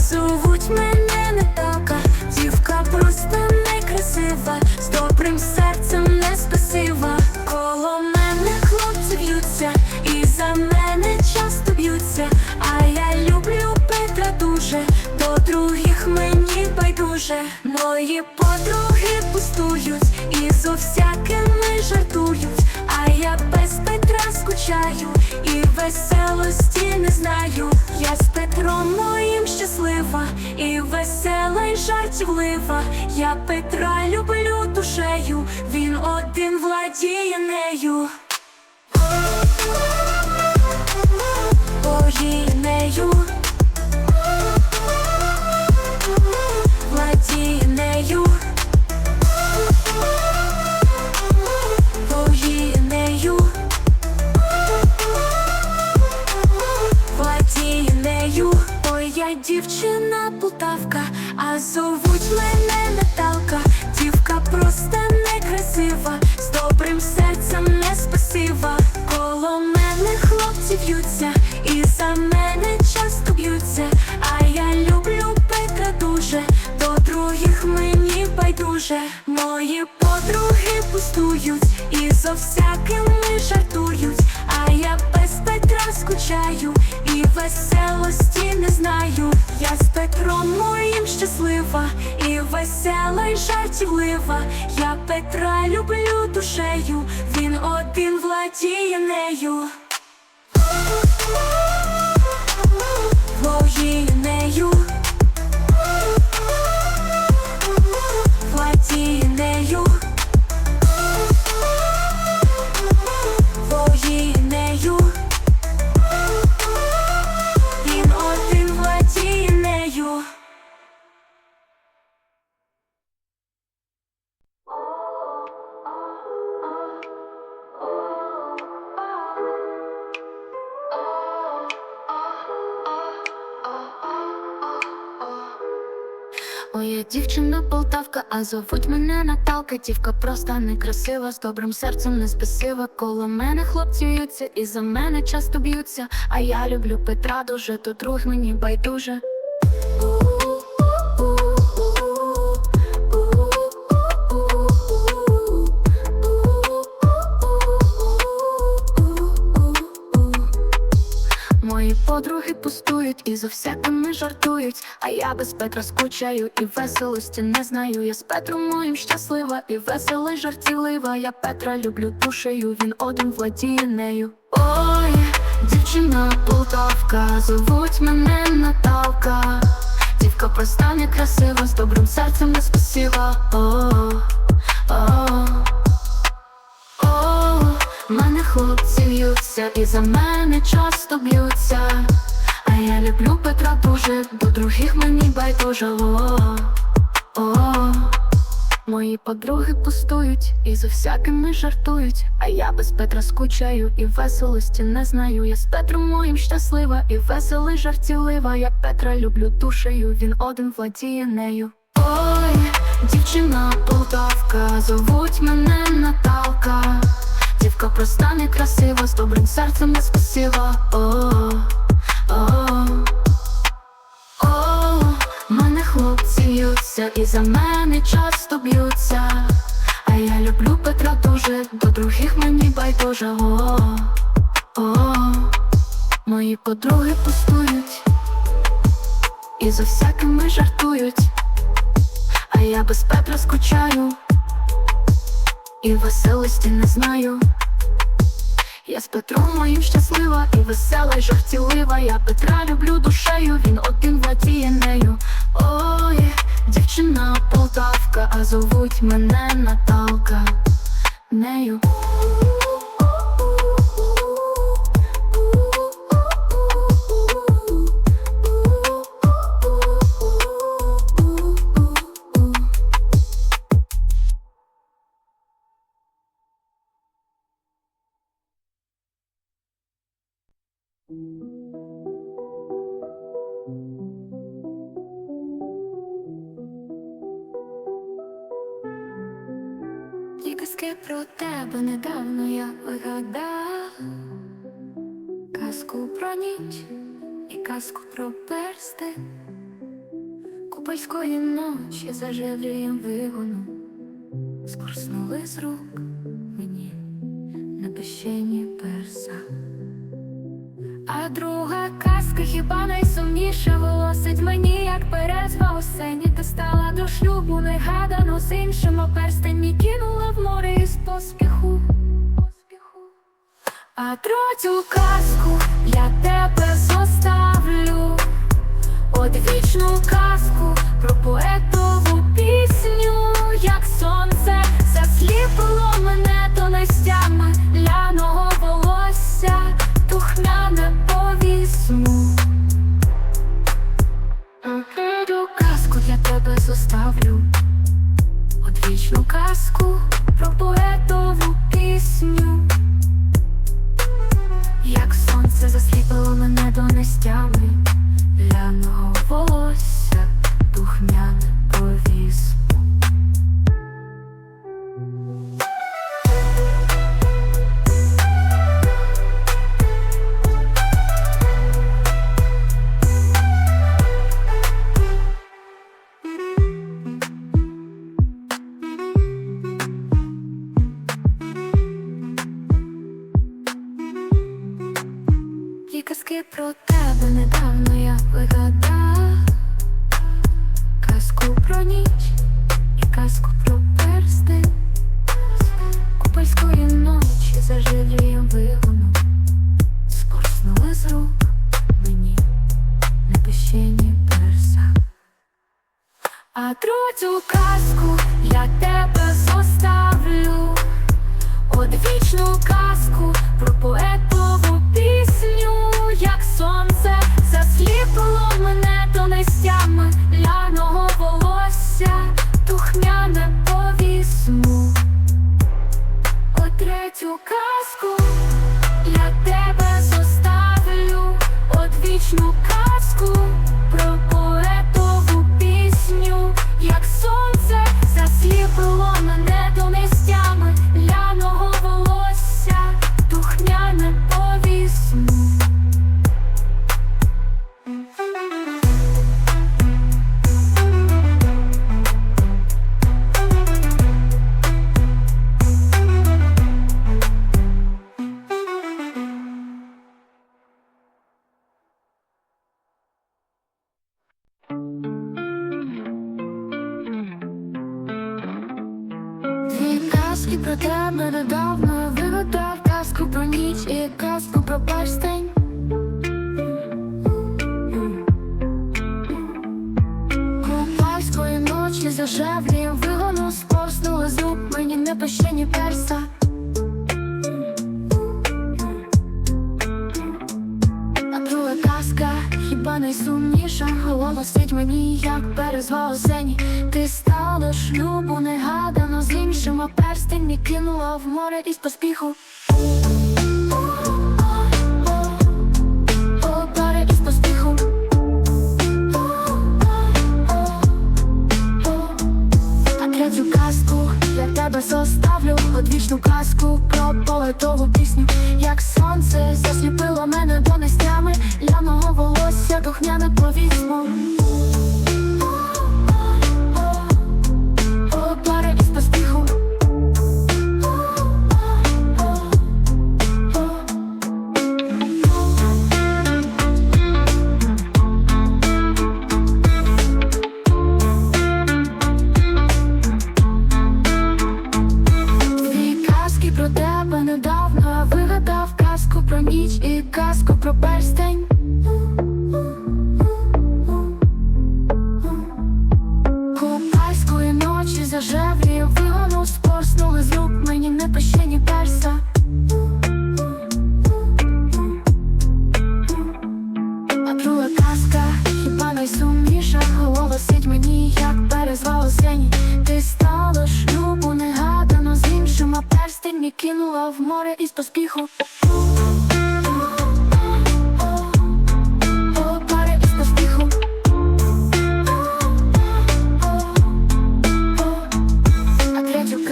зовуть мене Наталка, дівка просто некрасива, з добрим серцем не спасива. Коло мене хлопці б'ються, і за мене часто б'ються. А я люблю Петра дуже, до других мені байдуже. Мої подруги пустують і зо всякими жартують. А я без Петра скучаю і веселості не знаю. Я з Петром моїм щаслива, і весела, і жартівлива. Я Петра люблю душею, він один владіє нею. І. Я Петра люблю душею, він один владіє нею. Владіє а зовуть мене Наталка. Дівка просто некрасива, з добрим серцем не спасива. Коло мене хлопці і за мене часто б'ються. А я люблю Петра дуже, то друг мені байдуже. Пустують і за всякими жартують. А я без Петра скучаю і веселості не знаю. Я з Петром моїм щаслива, і весела, і жартівлива. Я Петра люблю душею, він один владіє нею. Ой, дівчина Полтавка, зовуть мене Наталка. Дівка проста, некрасива, з добрим серцем не спасіва. О, о, о, мене хлопці б'ються, і за мене часто б'ються. А я люблю Петра дуже, до других мені байдуже. О, мої подруги пустують і за всякими жартують. А я без Петра скучаю і веселості не знаю. Я з Петром моїм щаслива, і весела, і жартівлива. Я Петра люблю душею, він один владіє нею. Ой, дівчина Полтавка, зовуть мене Наталка. Дівка проста, некрасива, з добрим серцем не спасіва. О, о, о, б'ються, і за мене часто б'ються. А я люблю Петра дуже, до других мені байдуже. О, о, мої подруги пустують, і за всякими жартують. А я без Петра скучаю і веселості не знаю. Я з Петром моїм щаслива і весела, і жартівлива. Я Петра люблю душею, мене Наталка. Казка хіба найсумніша волосить мені, як березва осені. Ти стала до шлюбу негадано з іншим, перстень мій кинула в море із поспіху. А третю казку для тебе зоставлю. Одвічну казку про поетову пісню, як сонце засліпило мене тонестями ляного казки про тебе недавно вигадав казку про ніч і казку про перстень. Купальської ночі за жевлієм вигону спорснули з рук мені непощені перса. А друга казка, хіба найсумніша Голосить мені, як березва осені Ти стала шлюбу негадано з іншим, не кинула в море із поспіху. Тебе составлю Одвічну казку про полетову пісню. Як сонце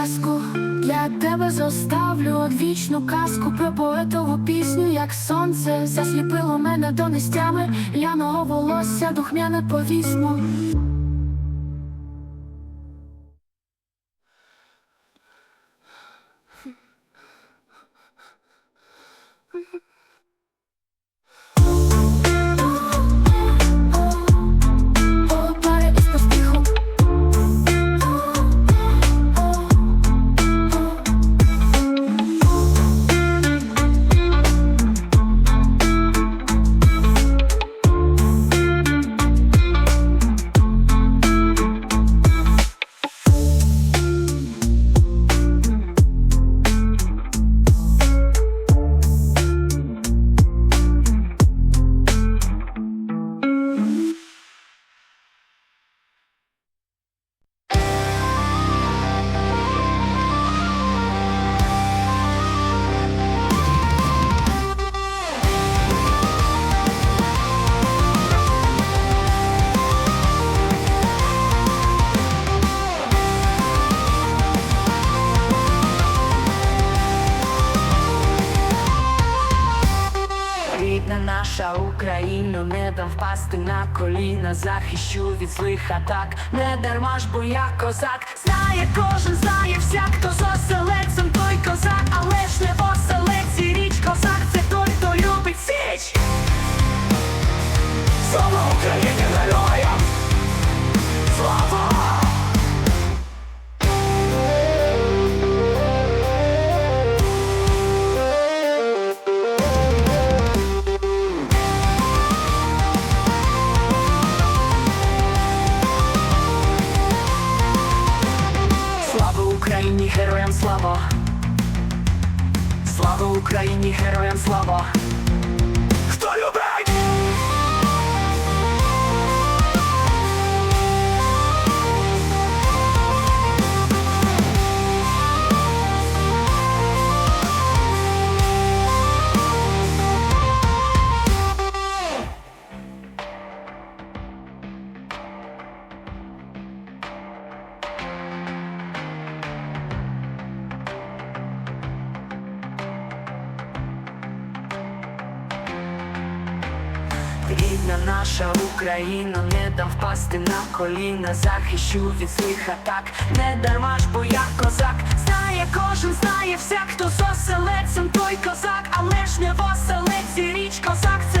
казку для тебе зоставлю. Одвічну казку про поетову пісню, як сонце засліпило мене донестями ляного волосся, духмяне злих атак, не дарма ж, бо я козак, знає кожен, наша Україна, не дам впасти на коліна, захищу від злих атак, не дарма ж, бо я козак, знає кожен, знає вся, хто з оселецем той козак, але ж не в оселеці річ козак, це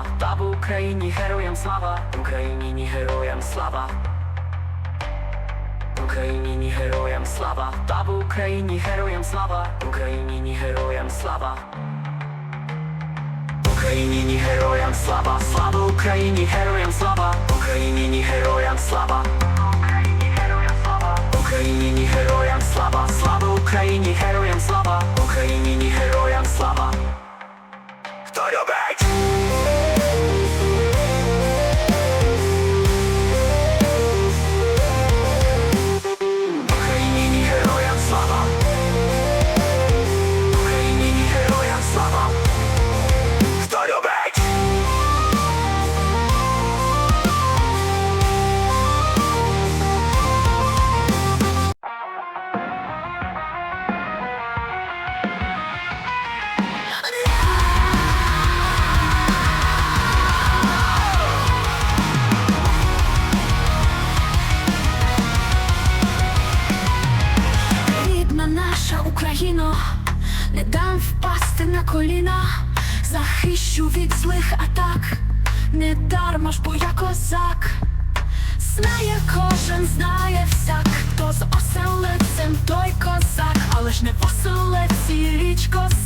Слава, в Україні героям слава, Україні ні героям слава. Україні ні героям слава, та в Україні героям слава, Україні ні героям слава. Україні героям слава, слава Україні героям слава, Україні ні героям слава. Україні героям слава, слава Україні героям слава, Україні ні героям слава. Хто любить? Дарма ж, бо я козак. Знає кожен, знає всяк, хто з оселедцем, той козак, але ж не в оселедці річ козак,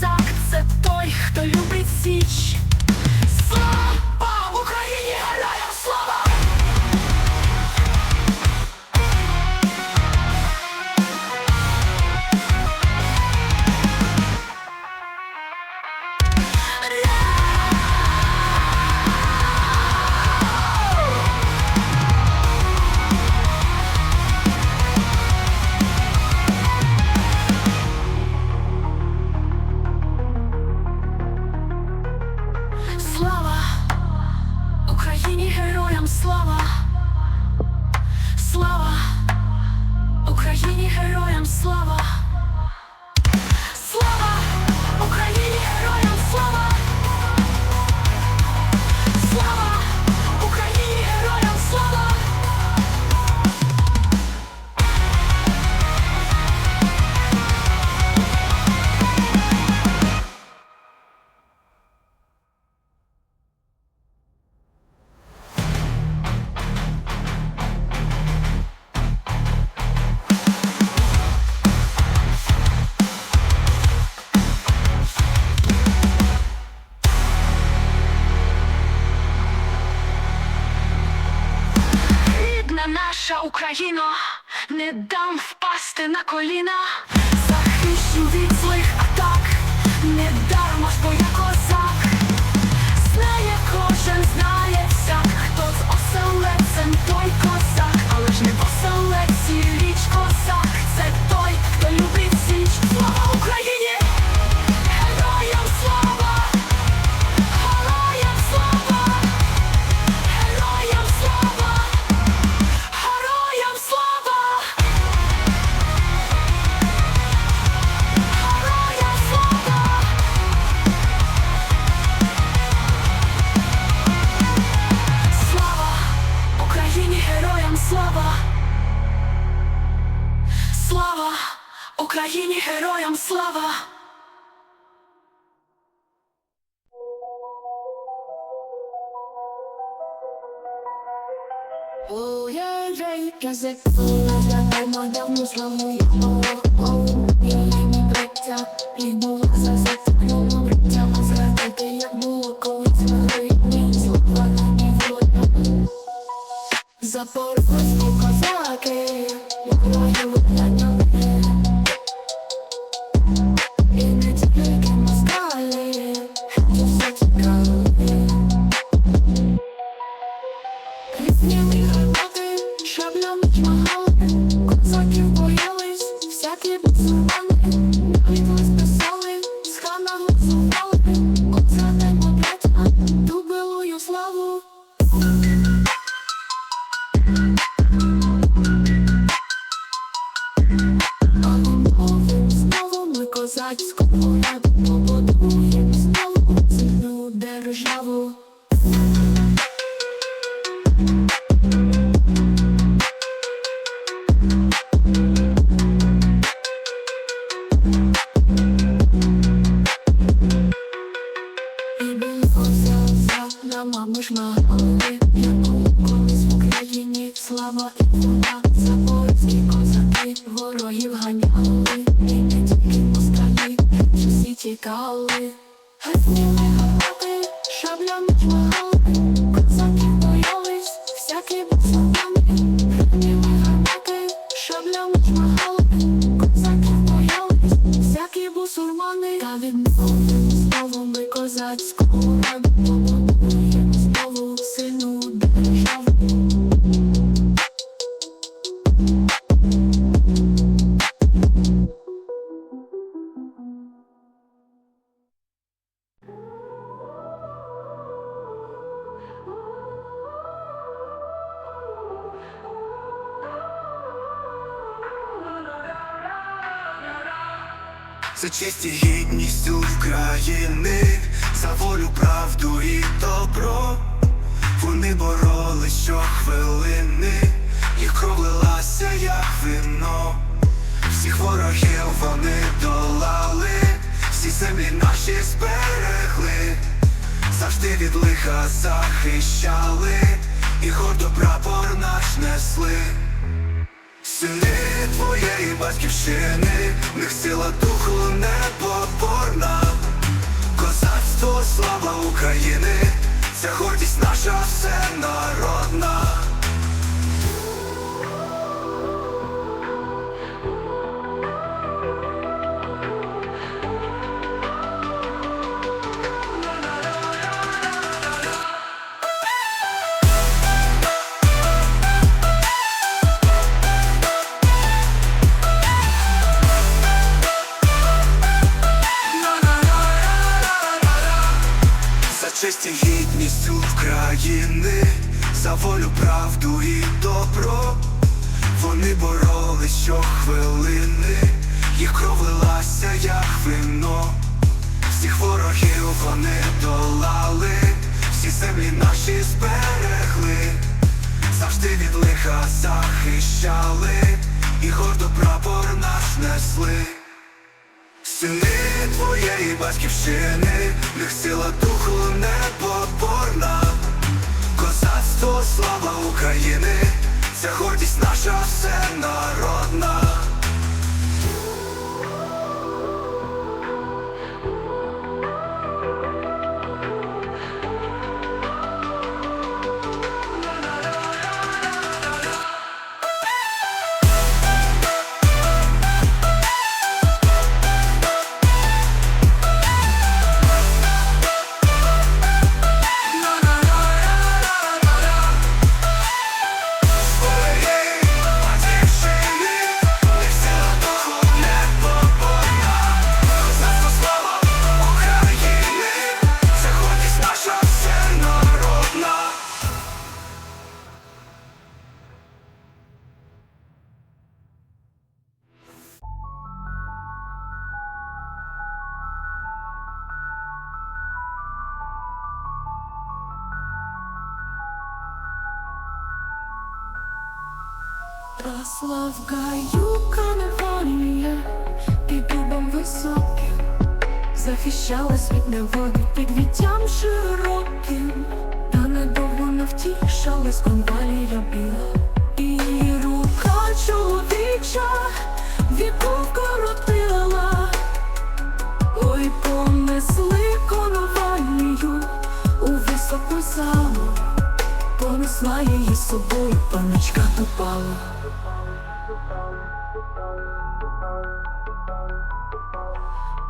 Україно, не дам впасти на коліна, захищу від злих атак Україні, героям слава! Oh yeah, yeah, давно славу Oh, я не браття І було за зацеплено захищали, і гордо прапор наш несли. Сини твоєї батьківщини, в них сила духу непоборна. Козацтво, слава України, ця гордість наша всенародна. Волю, правду і добро. Вони боролись щохвилини, їх кров лилася, як вино. Всіх ворогів вони долали, всі землі наші зберегли, завжди від лиха захищали, і гордо прапор наш несли. Сини твоєї батьківщини, в них сила духу непоборна. Козацтво, слава України, ця гордість наша всенародна. Росла в під дубом високим, захищалась від неводи під віттям широким, та недовго навтішалась конвалія біла. І рука чоловіча віку вкоротила, ой, понесли конвалію у високу залу. Понесла її собою, паночка тупала.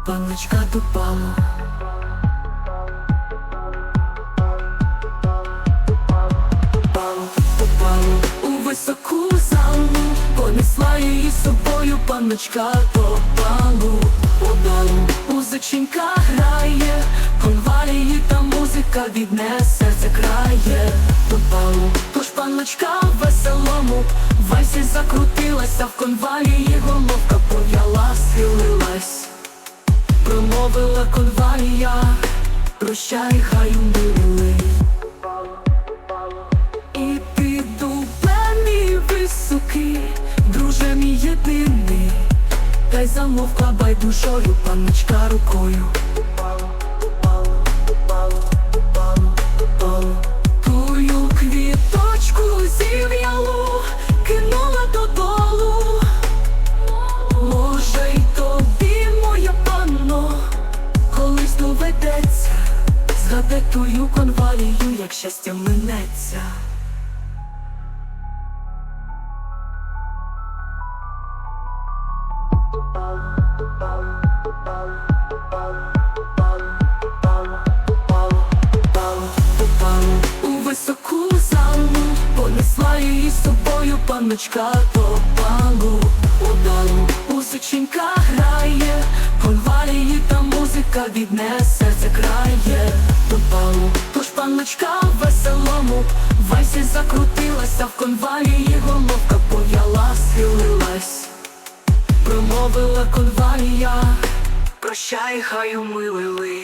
Паночка тупала. Тупала, тупала у високу залу, понесла її собою, паночка топалу. Удалу музиченька грає, конвалії та музика відне серце крає. Топалу, тож паночка в веселому, вальсі закрутилася, в конвалії головка пов'яла, схилилась. Промовила конвалія, прощай, хай умили. І піду пені високий, друже мій єдиний, та й замовкла байдужою панночка рукою. Собою паночка топалу. Удалу музиченька грає, конвалії та музика відне серце крає. Попалу, тож паночка в веселому, в вальсі закрутилася, в конвалії головка пов'яла, схилилась. Промовила конвалія, прощай, хай умилили.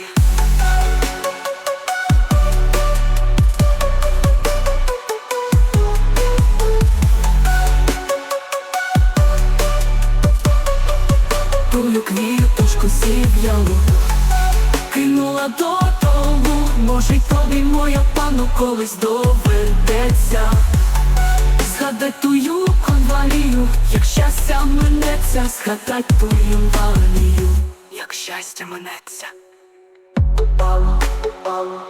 Колись доведеться Згадай тую конвалію, як щастя минеться, згадай тую валію, як щастя минеться. Пало, пало,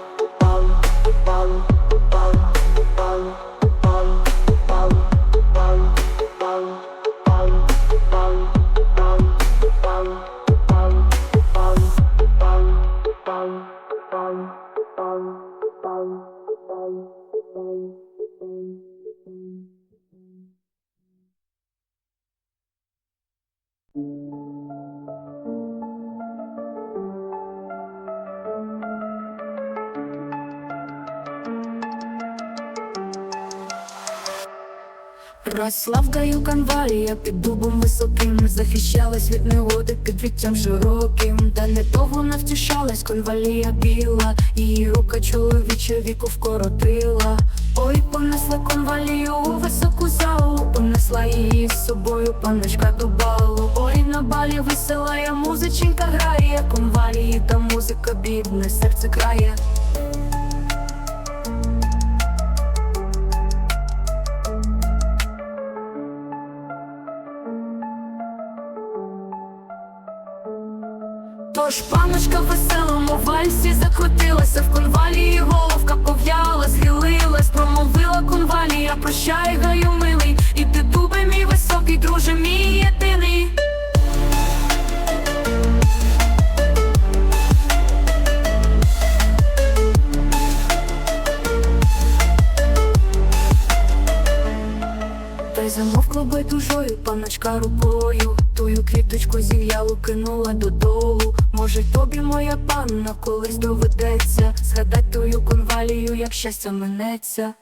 В гаю конвалія під дубом високим, захищалась від негоди під віттям широким, та недовго навтішалась конвалія біла, її рука чоловіча віку вкоротила. Ой, понесла конвалію у високу залу, понесла її з собою, паночка до балу. Ой, на балі веселая музиченька грає, конвалії та музика бідне серце крає. Тож паночка в веселому вальсі закрутилася в конвалії, головка пов'яла, схилилась, промовила конвалія, прощай, гаю милий, і ти дубе мій високий, друже мій єдиний. Та й замовкла байдужою паночка рукою, тую квіточку зів'ялу кинула додолу. Може, тобі, моя панна, колись доведеться згадать тою конвалію, як щастя минеться.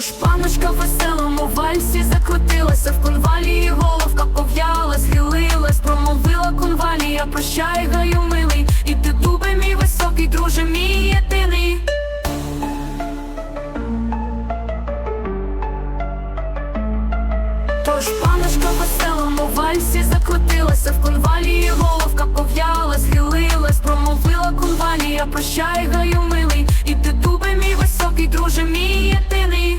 Тож паночка в веселому вальсі закрутилася в конвалії, головка пов'яла, схилилась, промовила конвалія, прощай, гаю милий, і ти дубе мій високий, друже мій єдиний. Тож паночка в веселому вальсі закрутилася в конвалії, головка пов'яла, схилилась, мовила кульвалі, я прощаю, гаю милий, і ти дубе, мій високий, друже мій єдиний.